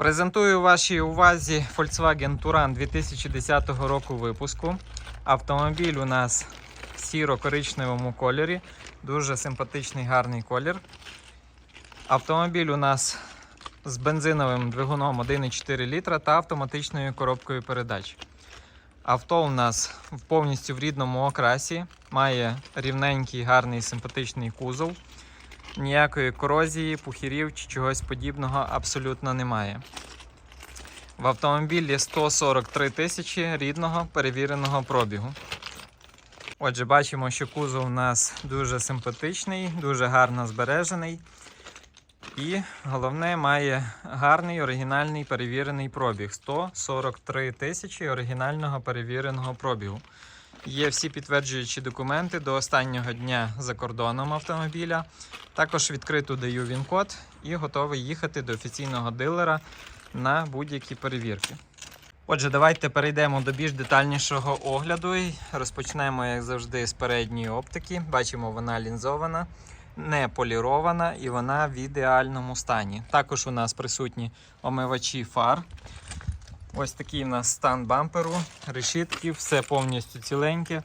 Презентую вашій увазі Volkswagen Touran 2010 року випуску. Автомобіль у нас в сіро-коричневому кольорі. Дуже симпатичний гарний колір. Автомобіль у нас з бензиновим двигуном 1,4 літра та автоматичною коробкою передач. Авто у нас повністю в рідному окрасі, має рівненький, гарний, симпатичний кузов. Ніякої корозії, пухірів чи чогось подібного абсолютно немає. В автомобілі 143 тисячі рідного перевіреного пробігу. Отже, бачимо, що кузов у нас дуже симпатичний, дуже гарно збережений. І головне, має гарний оригінальний перевірений пробіг 143 тисячі оригінального перевіреного пробігу. Є всі підтверджуючі документи до останнього дня за кордоном автомобіля. Також відкрито даю він-код і готовий їхати до офіційного дилера на будь-які перевірки. Отже, давайте перейдемо до більш детальнішого огляду. Розпочнемо, як завжди, з передньої оптики. Бачимо, вона лінзована, не полірована і вона в ідеальному стані. Також у нас присутні омивачі фар. Ось такий у нас стан бамперу, решітки, все повністю ціленьке,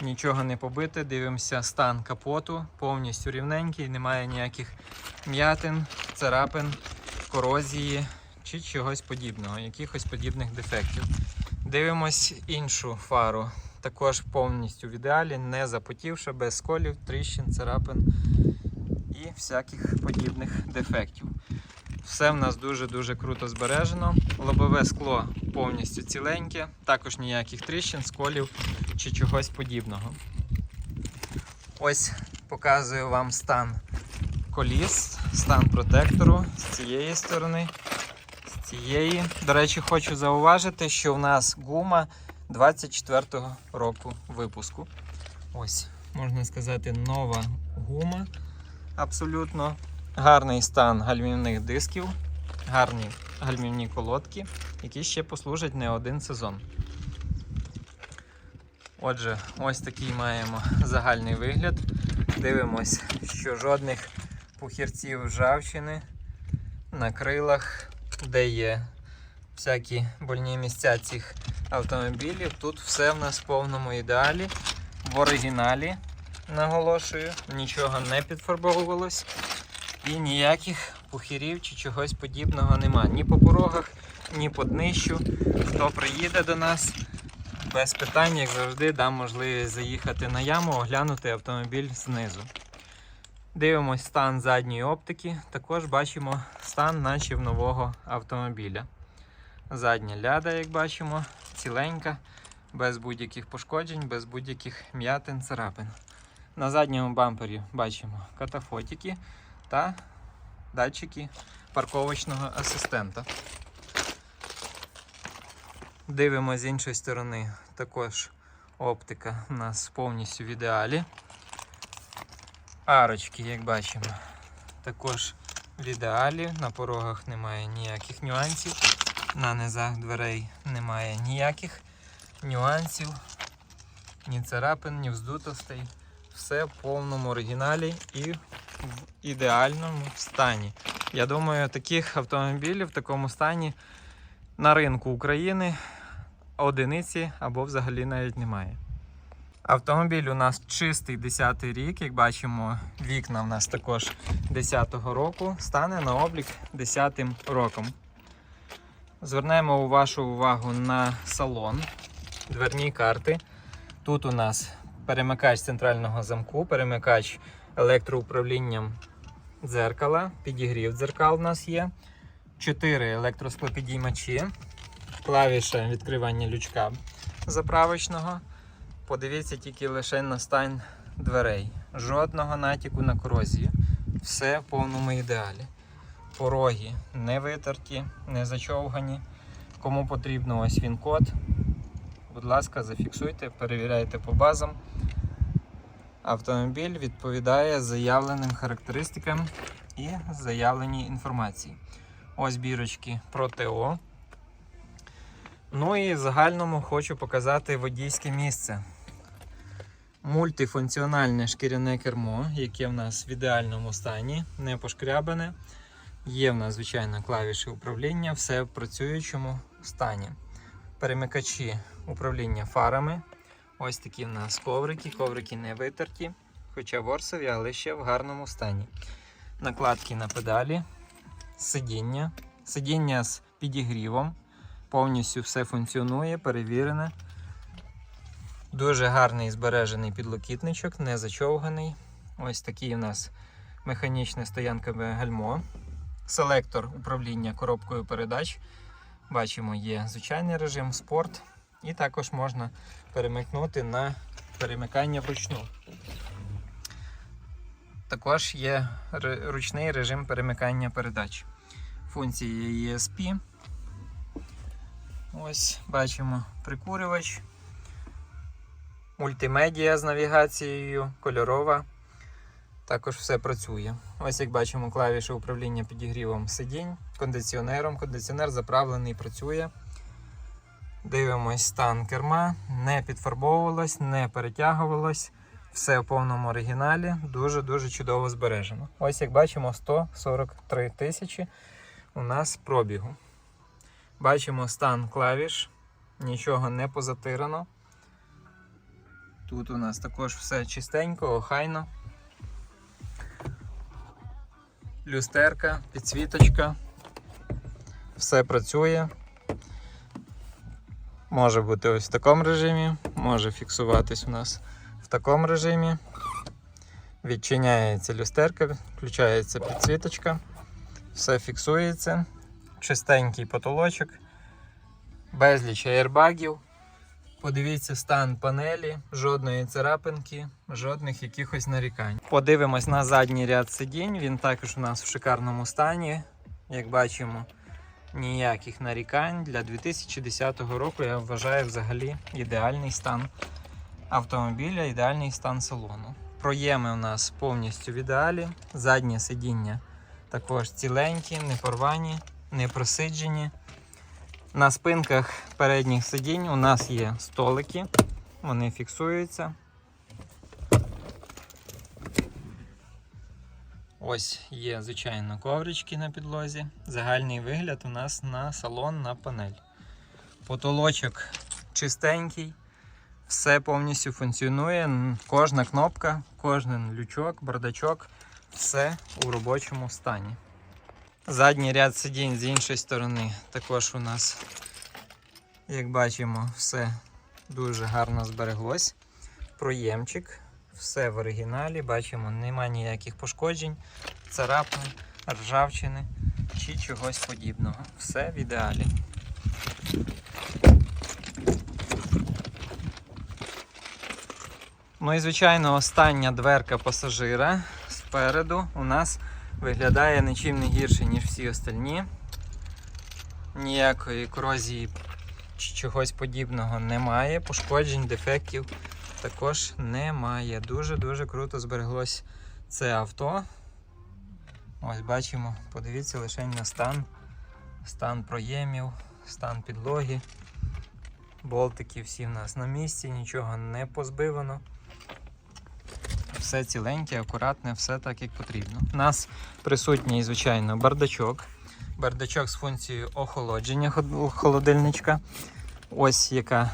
нічого не побите. Дивимося стан капоту, повністю рівненький, немає ніяких м'ятин, царапин, корозії чи чогось подібного, якихось подібних дефектів. Дивимось іншу фару. Також повністю в ідеалі, не запотівша, без сколів, тріщин, царапин і всяких подібних дефектів. Все в нас дуже-дуже круто збережено. Лобове скло повністю ціленьке, також ніяких тріщин, сколів чи чогось подібного. Ось показую вам стан коліс, стан протектору з цієї сторони, з цієї. До речі, хочу зауважити, що в нас гума 24-го року випуску. Ось, можна сказати, нова гума. Абсолютно гарний стан гальмівних дисків, гарні гальмівні колодки, які ще послужать не один сезон. Отже, ось такий маємо загальний вигляд. Дивимось, що жодних пухірців ржавчини на крилах, де є всякі больні місця цих автомобілів. Тут все в нас в повному ідеалі, в оригіналі. Наголошую, нічого не підфарбовувалось. І ніяких пухирів чи чогось подібного нема. Ні по порогах, ні по днищу. Хто приїде до нас, без питань, як завжди, дам можливість заїхати на яму, оглянути автомобіль знизу. Дивимось стан задньої оптики. Також бачимо стан наче в нового автомобіля. Задня ляда, як бачимо, ціленька, без будь-яких пошкоджень, без будь-яких м'ятин, царапин. На задньому бампері бачимо катафотики та датчики парковочного асистента. Дивимося з іншої сторони, також оптика у нас повністю в ідеалі. Арочки, як бачимо, також в ідеалі. На порогах немає ніяких нюансів. На низах дверей немає ніяких нюансів, ні царапин, ні вздутостей. Все в повному оригіналі і в ідеальному стані. Я думаю, таких автомобілів в такому стані на ринку України одиниці або взагалі навіть немає. Автомобіль у нас чистий 10 рік, як бачимо, вікна в нас також 10-го року, стане на облік 10 роком. Звернемо вашу увагу на салон, дверні карти. Тут у нас перемикач центрального замку, перемикач електроуправлінням дзеркала, підігрів дзеркал у нас є. 4 електросклопідіймачі, клавіша відкривання лючка заправочного. Подивіться тільки лише на стан дверей. Жодного натяку на корозію. Все в повному ідеалі. Пороги не витерті, не зачовгані. Кому потрібно ось він код. Будь ласка, зафіксуйте, перевіряйте по базам. Автомобіль відповідає заявленим характеристикам і заявленій інформації. Ось бірочки про ТО. Ну і в загальному хочу показати водійське місце. Мультифункціональне шкіряне кермо, яке в нас в ідеальному стані, не пошкрябане. Є в нас, звичайно, клавіші управління, все в працюючому стані. Перемикачі управління фарами. Ось такі в нас коврики. Коврики не витерті, хоча ворсові, але ще в гарному стані. Накладки на педалі, сидіння. Сидіння з підігрівом. Повністю все функціонує, перевірене. Дуже гарний збережений підлокітничок, не зачовганий. Ось такий у нас механічне стоянкове гальмо. Селектор управління коробкою передач. Бачимо, є звичайний режим, спорт. І також можна перемикнути на перемикання вручну. Також є ручний режим перемикання передач. Функції ESP. Ось бачимо прикурювач. Мультимедіа з навігацією, кольорова. Також все працює. Ось як бачимо, клавіші управління підігрівом сидінь, кондиціонером. Кондиціонер заправлений, працює. Дивимось стан керма, не підфарбовувалось, не перетягувалось. Все в повному оригіналі, дуже-дуже чудово збережено. Ось як бачимо, 143 тисячі у нас пробігу. Бачимо стан клавіш, нічого не позатирано. Тут у нас також все чистенько, охайно. Люстерка, підсвіточка. Все працює. Може бути ось в такому режимі, може фіксуватись у нас в такому режимі. Відчиняється люстерка, включається підсвіточка, все фіксується, чистенький потолочок, безліч аєрбагів. Подивіться стан панелі, жодної царапинки, жодних якихось нарікань. Подивимось на задній ряд сидінь. Він також у нас в шикарному стані. Як бачимо, ніяких нарікань. Для 2010 року я вважаю взагалі ідеальний стан автомобіля, ідеальний стан салону. Проєми у нас повністю в ідеалі. Заднє сидіння також ціленькі, не порвані, не просиджені. На спинках передніх сидінь у нас є столики, вони фіксуються. Ось є, звичайно, коврички на підлозі. Загальний вигляд у нас на салон на панель. Потолочок чистенький, все повністю функціонує. Кожна кнопка, кожен лючок, бардачок, все у робочому стані. Задній ряд сидінь з іншої сторони також у нас, як бачимо, все дуже гарно збереглось. Проємчик, все в оригіналі. Бачимо, нема ніяких пошкоджень, царапин, ржавчини чи чогось подібного. Все в ідеалі. Ну і звичайно, остання дверка пасажира спереду у нас виглядає нічим не гірше, ніж всі остальні. Ніякої корозії чи чогось подібного немає. Пошкоджень, дефектів також немає. Дуже-дуже круто збереглось це авто. Ось бачимо, подивіться лише на стан, стан проємів, стан підлоги. Болтики всі в нас на місці, нічого не позбивано. Все ціленьке, акуратне, все так, як потрібно. У нас присутній, звичайно, бардачок. Бардачок з функцією охолодження холодильничка. Ось яка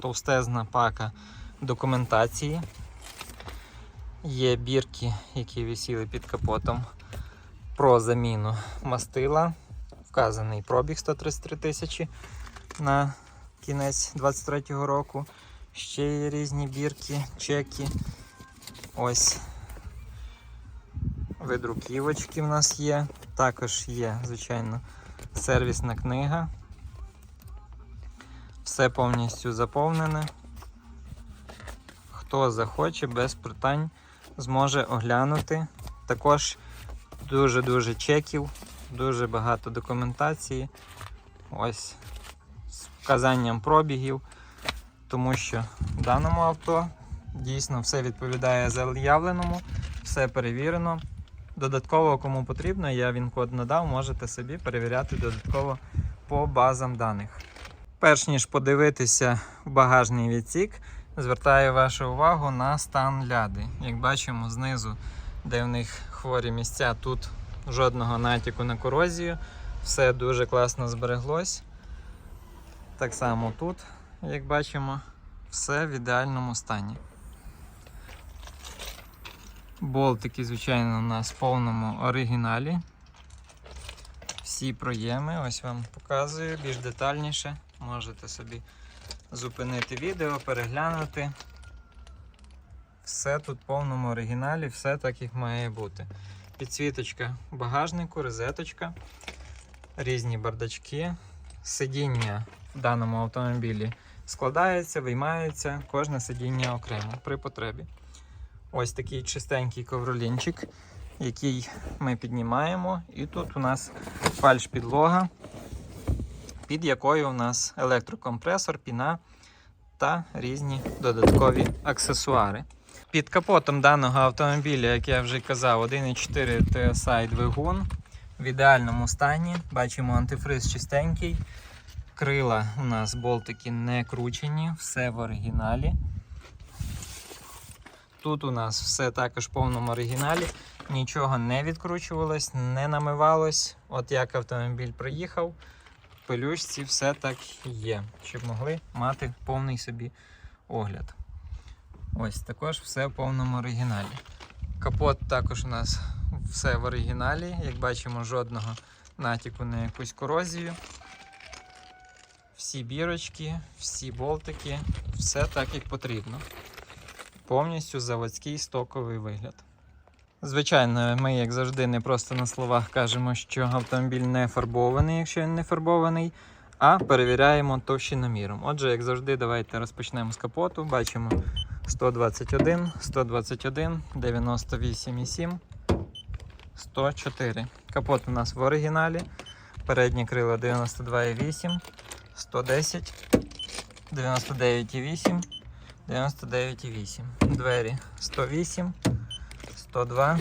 товстезна пака документації. Є бірки, які висіли під капотом про заміну мастила. Вказаний пробіг 133 тисячі на кінець 2023 року. Ще є різні бірки, чеки. Ось видруківочки в нас є. Також є, звичайно, сервісна книга. Все повністю заповнене. Хто захоче, без питань зможе оглянути. Також дуже-дуже чеків, дуже багато документації. Ось з вказанням пробігів, тому що в даному авто дійсно все відповідає заявленому, все перевірено. Додатково, кому потрібно, я він код надав, можете собі перевіряти додатково по базам даних. Перш ніж подивитися в багажний відсік, звертаю вашу увагу на стан ляди. Як бачимо, знизу, де в них хворі місця, тут жодного натяку на корозію. Все дуже класно збереглось. Так само тут, як бачимо, все в ідеальному стані. Болтики, звичайно, у нас в повному оригіналі. Всі проєми, ось вам показую більш детальніше. Можете собі зупинити відео, переглянути. Все тут в повному оригіналі, все так як має бути. Підсвіточка багажнику, розеточка, різні бардачки, сидіння в даному автомобілі складається, виймається, кожне сидіння окремо при потребі. Ось такий чистенький ковролінчик, який ми піднімаємо. І тут у нас фальш підлога, під якою у нас електрокомпресор, піна та різні додаткові аксесуари. Під капотом даного автомобіля, як я вже казав, 1,4 TSI двигун в ідеальному стані. Бачимо антифриз чистенький. Крила у нас болтики не кручені, все в оригіналі. Тут у нас все також в повному оригіналі. Нічого не відкручувалось, не намивалось. От як автомобіль приїхав, в все так є, щоб могли мати повний собі огляд. Ось також все в повному оригіналі. Капот також у нас все в оригіналі. Як бачимо, жодного натяку на якусь корозію. Всі бірочки, всі болтики, все так як потрібно. Повністю заводський стоковий вигляд. Звичайно, ми, як завжди, не просто на словах кажемо, що автомобіль не фарбований, якщо він не фарбований, а перевіряємо товщиноміром. Отже, як завжди, давайте розпочнемо з капоту. Бачимо 121, 121, 98,7, 104. Капот у нас в оригіналі. Передні крила 92,8, 110, 99,8, 99,8. Двері 108, 102,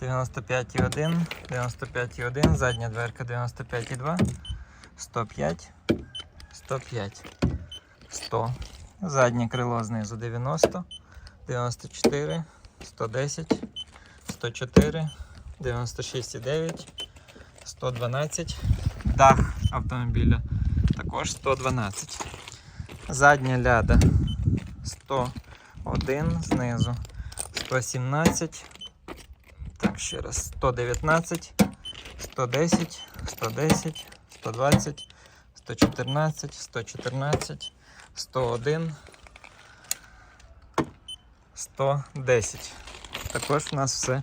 95,1, 95,1, задня дверка 95,2, 105, 105, 100. Заднє крило знизу 90, 94, 110, 104, 96,9, 112. Дах автомобіля також 112. Задня ляда 101 знизу, 117. Так, ще раз 119, 110, 110, 120, 114, 114, 101, 110. Також у нас все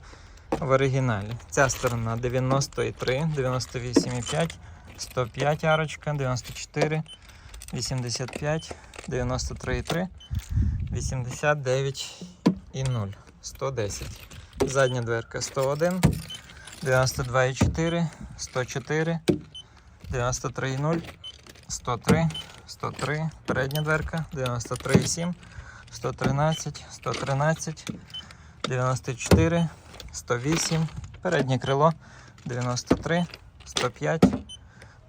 в оригіналі. Ця сторона 93, 98,5, 105 арочка, 94, 85, 93,3, 89,0, 110. Задня дверка 101, 92,4, 104, 93,0, 103, 103, передня дверка 93,7, 113, 113, 94, 108, переднє крило 93, 105,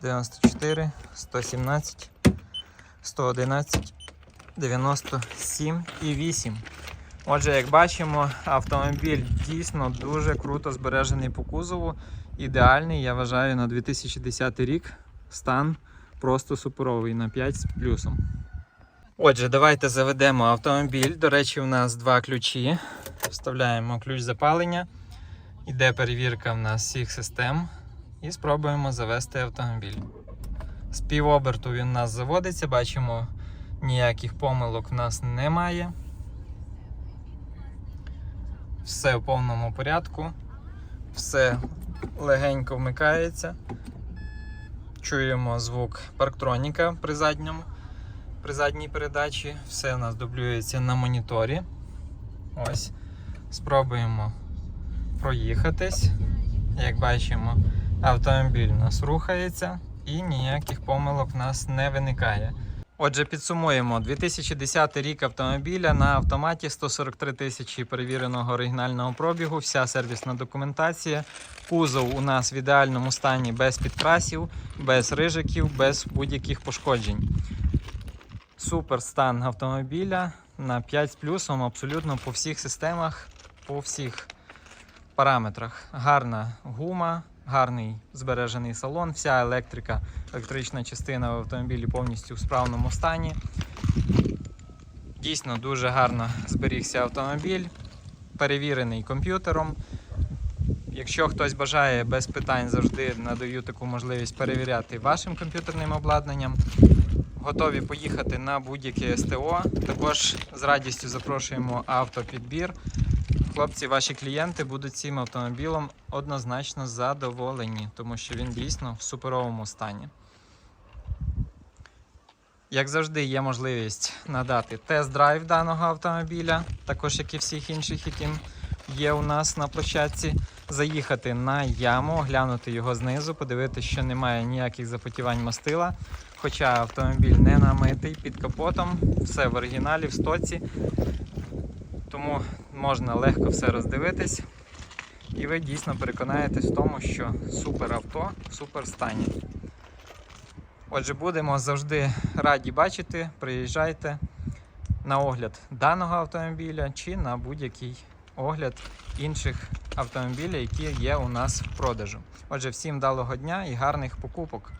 94, 117, 111, 97 і 8. Отже, як бачимо, автомобіль дійсно дуже круто збережений по кузову. Ідеальний, я вважаю, на 2010 рік стан просто суперовий на 5 з плюсом. Отже, давайте заведемо автомобіль. До речі, у нас два ключі. Вставляємо ключ запалення. Іде перевірка в нас всіх систем. І спробуємо завести автомобіль. З півоберту він у нас заводиться, бачимо, ніяких помилок в нас немає. Все в повному порядку, все легенько вмикається. Чуємо звук парктроніка при задньому, при задній передачі. Все у нас дублюється на моніторі. Ось. Спробуємо проїхатись. Як бачимо, автомобіль у нас рухається і ніяких помилок в нас не виникає. Отже, підсумуємо 2010 рік автомобіля на автоматі 143 тисячі перевіреного оригінального пробігу, вся сервісна документація. Кузов у нас в ідеальному стані без підкрасів, без рижиків, без будь-яких пошкоджень. Супер стан автомобіля на 5 з плюсом абсолютно по всіх системах, по всіх параметрах. Гарна гума, гарний збережений салон, вся електрика, електрична частина в автомобілі повністю в справному стані. Дійсно дуже гарно зберігся автомобіль, перевірений комп'ютером. Якщо хтось бажає без питань, завжди надаю таку можливість перевіряти вашим комп'ютерним обладнанням. Готові поїхати на будь-яке СТО. Також з радістю запрошуємо автопідбір. Хлопці, ваші клієнти будуть цим автомобілем однозначно задоволені, тому що він дійсно в суперовому стані. Як завжди, є можливість надати тест-драйв даного автомобіля, також як і всіх інших, яким є у нас на площадці. Заїхати на яму, оглянути його знизу, подивитися, що немає ніяких запотівань мастила. Хоча автомобіль не намитий під капотом, все в оригіналі, в стоці. Тому можна легко все роздивитись. І ви дійсно переконаєтесь в тому, що супер авто в супер стані. Отже, будемо завжди раді бачити. Приїжджайте на огляд даного автомобіля чи на будь-який огляд інших автомобілів, які є у нас в продажу. Отже, всім вдалого дня і гарних покупок!